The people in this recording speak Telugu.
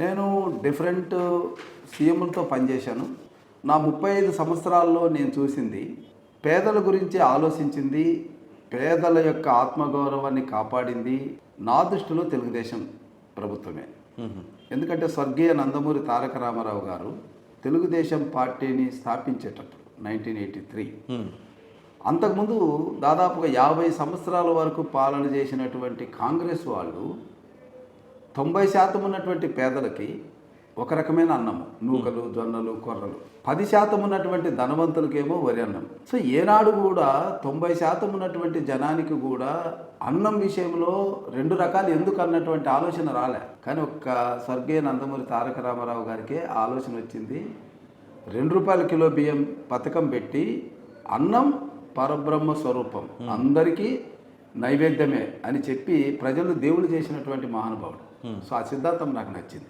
నేను డిఫరెంట్ సీఎంలతో పనిచేశాను. నా ముప్పై ఐదు సంవత్సరాల్లో నేను చూసింది పేదల గురించి ఆలోచించింది పేదల యొక్క ఆత్మగౌరవాన్ని కాపాడింది నా దృష్టిలో తెలుగుదేశం ప్రభుత్వమే. ఎందుకంటే స్వర్గీయ నందమూరి తారక రామారావు గారు తెలుగుదేశం పార్టీని స్థాపించేటప్పుడు నైన్టీన్ ఎయిటీ త్రీ. అంతకుముందు దాదాపుగా యాభై సంవత్సరాల వరకు పాలన చేసినటువంటి కాంగ్రెస్ వాళ్ళు తొంభై శాతం ఉన్నటువంటి పేదలకి ఒక రకమైన అన్నం నూకలు జొన్నలు కొర్రలు. పది శాతం ఉన్నటువంటి ధనవంతులకేమో వరి అన్నం. సో ఏనాడు కూడా తొంభై శాతం ఉన్నటువంటి జనానికి కూడా అన్నం విషయంలో రెండు రకాలు ఎందుకు అన్నటువంటి ఆలోచన రాలే. కానీ ఒక్క స్వర్గీయ నందమూరి తారక రామారావు గారికే ఆలోచన వచ్చింది. రెండు రూపాయల కిలో బియ్యం పథకం పెట్టి అన్నం పరబ్రహ్మ స్వరూపం. అందరికీ నైవేద్యమే అని చెప్పి ప్రజలు దేవుడు చేసినటువంటి మహానుభావుడు. సో ఆ సిద్ధాంతం నాకు నచ్చింది.